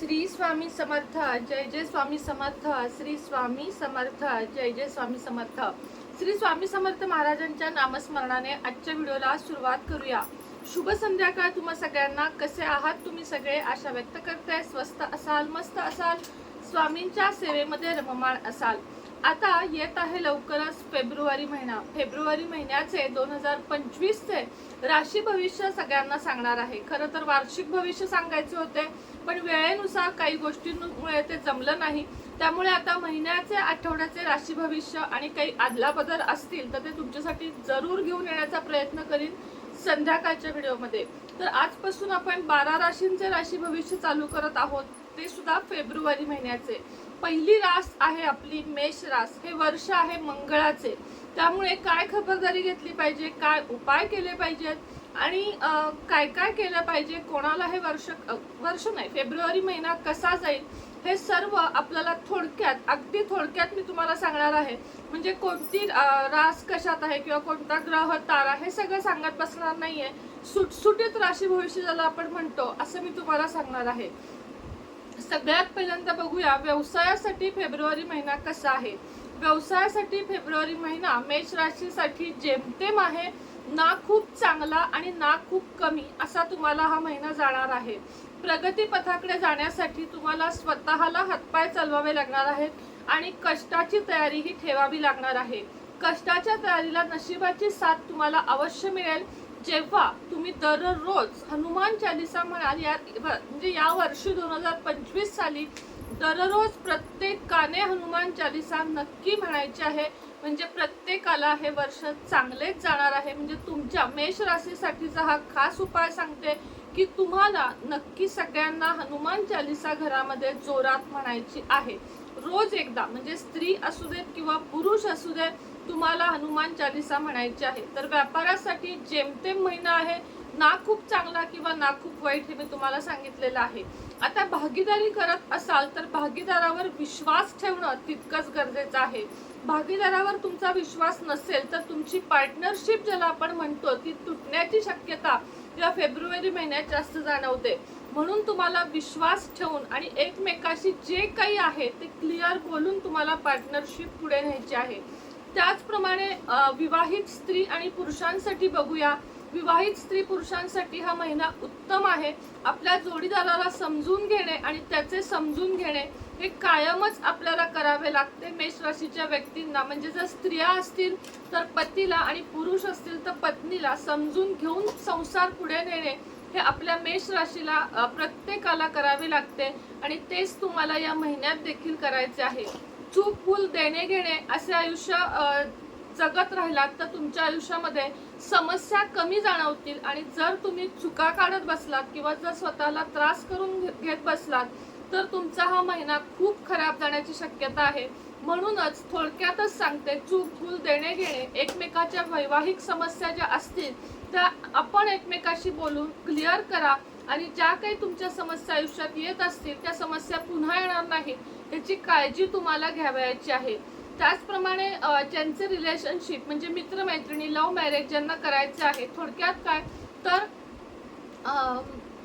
श्री स्वामी समर्थ जय जय स्वामी समर्थ श्री स्वामी समर्थ जय जय स्वामी समर्थ. श्री स्वामी समर्थ महाराजांच्या नामस्मरणाने आजच्या व्हिडिओला सुरुवात करूया. शुभ संध्याकाळ तुम्हा सगळ्यांना. कसे आहात तुम्ही सगळे? आशा व्यक्त करताय. स्वस्त असाल मस्त असाल. स्वामींच्या सेवेमध्ये रममाण असाल. आता येत आहे लवकरच फेब्रुवारी महिना. फेब्रुवारी महिन्याचे दोन हजार पंचवीसचे राशी भविष्य सगळ्यांना सांगणार आहे. खरं तर वार्षिक भविष्य सांगायचे होते. पण वेळेनुसार काही गोष्टींमुळे ते जमलं नाही. त्यामुळे आता महिन्याचे आठवड्याचे राशी भविष्य आणि काही आदलाबदल असतील तर ते तुमच्यासाठी जरूर घेऊन येण्याचा प्रयत्न करीन संध्याकाळच्या व्हिडिओमध्ये. तर आजपासून आपण बारा राशींचे राशी भविष्य चालू करत आहोत. ते सुद्धा फेब्रुवारी महिन्याचे. पहिली रास आहे आपली मेष रास. हे वर्ष आहे मंगळाचे. त्यामुळे काय खबरदारी घेतली पाहिजे? काय उपाय केले पाहिजेत? आणि काय काय केलं पाहिजे कोणाला हे वर्ष वर्ष नाही फेब्रुवारी महिना कसा जाईल हे सर्व आपल्याला थोडक्यात अगदी थोडक्यात मी तुम्हाला सांगणार आहे. म्हणजे कोणती रास कशात आहे किंवा कोणता ग्रह तारा हे सगळं सांगत बसणार नाही आहे सुटसुटीत राशी भविष्य ज्याला आपण म्हणतो असं मी तुम्हाला सांगणार आहे. सगळ्यात पहिल्यांदा बघूया व्यवसायासाठी फेब्रुवारी महिना कसा आहे? व्यवसायासाठी फेब्रुवारी महिना मेष राशीसाठी जेमतेम आहे ना खूप चांगला आणि ना खूप कमी असा तुम्हाला हा महिना जाणार आहे. प्रगतीपथाकडे जाण्यासाठी तुम्हाला स्वतःला हातपाय चालवावे लागणार आहेत आणि कष्टाची तयारी ही ठेवावी लागणार आहे. कष्टाच्या तयारीला नशिबाची साथ तुम्हाला अवश्य मिळेल. जेव्हा तुम्ही दररोज हनुमान चालिसा म्हणाल या म्हणजे या वर्षी दोन हजार पंचवीस साली दररोज प्रत्येकाने हनुमान चालिसा नक्की म्हणायची आहे. म्हणजे प्रत्येकाला हे वर्ष चांगलेच जाणार आहे. म्हणजे तुमच्या मेष राशीसाठीचा हा खास उपाय सांगते की तुम्हाला नक्की सगळ्यांना हनुमान चालिसा घरामध्ये जोरात म्हणायची आहे. रोज एकदा म्हणजे स्त्री असू देत किंवा पुरुष असू देत तुम्हाला हनुमान चालिसा म्हणायची आहे. तर व्यापारासाठी जेमतेम महिना आहे ना खूप चांगला किंवा ना खूप वाईट हे मी तुम्हाला सांगितलेलं आहे. आता भागीदारी करत असाल तर भागीदारावर विश्वास ठेवणं तितकंच गरजेचं आहे. भागीदारावर तुमचा विश्वास नसेल तर तुमची पार्टनरशिप ज्याला आपण म्हणतो ती तुटण्याची शक्यता किंवा फेब्रुवारी महिन्यात जास्त जाणवते. म्हणून तुम्हाला विश्वास ठेवून आणि एकमेकाशी जे काही आहे ते क्लिअर बोलून तुम्हाला पार्टनरशिप पुढे न्यायची आहे. त्याचप्रमाणे विवाहित स्त्री आणि पुरुषांसाठी बघूया. विवाहित स्त्री पुरुषांसाठी हा महिना उत्तम आहे. आपल्या जोडीदाराला समजून घेणे आणि त्याचे समजून घेणे हे कायमच आपल्याला करावे लागते मेष राशीच्या व्यक्तींना. म्हणजे जर स्त्रिया असतील तर पतीला आणि पुरुष असतील तर पत्नीला समजून घेऊन संसार पुढे नेणे हे आपल्या मेष राशीला प्रत्येकाला करावे लागते आणि तेच तुम्हाला या महिन्यात देखील करायचे आहे. चूक भूल देणे घेणे असे आयुष्य जगत राहिलात तर तुमच्या आयुष्यामध्ये समस्या कमी जाणवतील. आणि जर तुम्ही चुका काढत बसलात किंवा जर स्वतःला त्रास करून घेत बसलात तर तुमचा हा महिना खूप खराब जाण्याची शक्यता आहे. म्हणूनच थोडक्यातच सांगते चूक भूल देणे घेणे एकमेकाच्या वैवाहिक समस्या ज्या असतील त्या आपण एकमेकाशी बोलून क्लिअर करा. आणि ज्या काही तुमच्या समस्या आयुष्यात येत असतील त्या समस्या पुन्हा येणार नाहीत. याची काळजी तुम्हाला घ्यावयाची आहे. त्याचप्रमाणे ज्यांचे रिलेशनशिप म्हणजे मित्रमैत्रिणी लव्ह मॅरेज ज्यांना करायचे आहे थोडक्यात काय? तर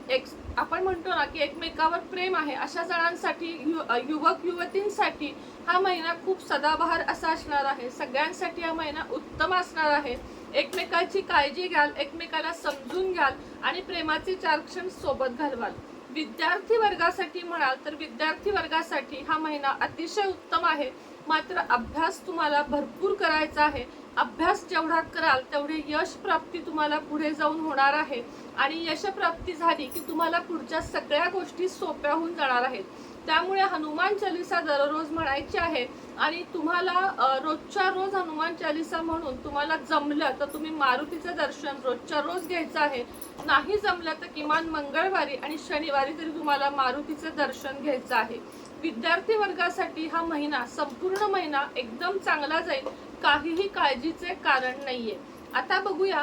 एक आपण म्हणतो ना की एकमेकावर प्रेम आहे अशा जणांसाठी यु- युवक युवतींसाठी हा महिना खूप सदाबहार असा असणार आहे. सगळ्यांसाठी हा महिना उत्तम असणार आहे. एकमेकाची काळजी घ्याल एकमेकाला समजून घ्याल आणि प्रेमाचे चार क्षण सोबत घालवाल. विद्यार्थी वर्गासाठी म्हणाल तर विद्यार्थी वर्गासाठी हा महिना अतिशय उत्तम आहे. मात्र अभ्यास तुम्हाला भरपूर करायचा आहे. अभ्यास जेवढा कराल तेवढे यश प्राप्ती तुम्हाला पुढे जाऊन होणार आहे. आणि यशप्राप्ती झाली की तुम्हाला पुढच्या सगळ्या गोष्टी सोप्या होऊन जाणार आहेत. त्यामुळे हनुमान चालिसा दररोज म्हणायची आहे. आणि तुम्हाला रोजच्या रोज हनुमान चालिसा म्हणून तुम्हाला जमलं तर तुम्ही मारुतीचं दर्शन रोजच्या रोज घ्यायचं आहे. नाही जमलं तर किमान मंगळवारी आणि शनिवारी तरी तुम्हाला मारुतीचं दर्शन घ्यायचं आहे. विद्यार्थी वर्गासाठी हा महिना संपूर्ण महिना एकदम चांगला जाईल काहीही काळजीचे कारण नाहीये. आता बघूया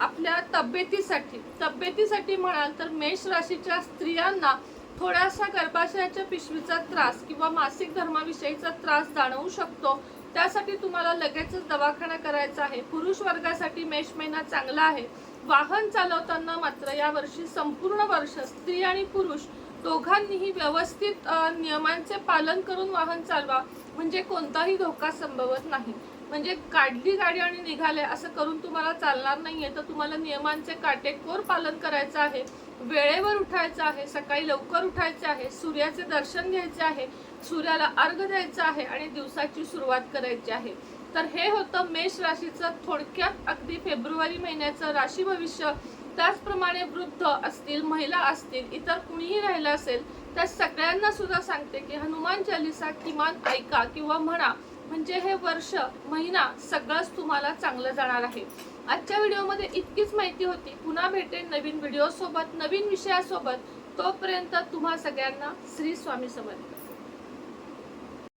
आपल्या तब्येतीसाठी. तब्येतीसाठी म्हणाल तर मेष राशीच्या स्त्रियांना थोडासा गर्भाशयाच्या पिशवीचा त्रास किंवा मासिक धर्माविषयीचा त्रास जाणवू शकतो. त्यासाठी तुम्हाला लगेचच दवाखाना करायचा आहे. पुरुष वर्गासाठी मेष महिना चांगला आहे. वाहन चालवताना मात्र या वर्षी संपूर्ण वर्ष स्त्री आणि पुरुष दोघांनीही व्यवस्थित नियमांचे पालन करून वाहन चालवा. म्हणजे कोणताही धोका संभवत नाही. म्हणजे काढली गाडी आणि निघाले असं करून तुम्हाला चालणार नाहीये. तर तुम्हाला नियमांचे काटेकोर पालन करायचं आहे. वेळेवर उठायचं आहे. सकाळी लवकर उठायचे आहे. सूर्याचे दर्शन घ्यायचे आहे. सूर्याला अर्घ द्यायचा आहे आणि दिवसाची सुरुवात करायची आहे. तर हे होतं मेष राशीचं थोडक्यात अगदी फेब्रुवारी महिन्याचं राशी भविष्य. त्याचप्रमाणे वृद्ध असतील महिला असतील इतर कुणीही राहिलं असेल त्या सगळ्यांना सुद्धा सांगते की हनुमान चालिसा किमान ऐका किंवा म्हणा. म्हणजे हे वर्ष महिना सगळंच तुम्हाला चांगलं जाणार आहे. आजच्या व्हिडिओमध्ये इतकीच माहिती होती. पुन्हा भेटेन नवीन व्हिडिओसोबत नवीन विषयासोबत. तोपर्यंत तुम्हा सगळ्यांना श्री स्वामी समर्थ.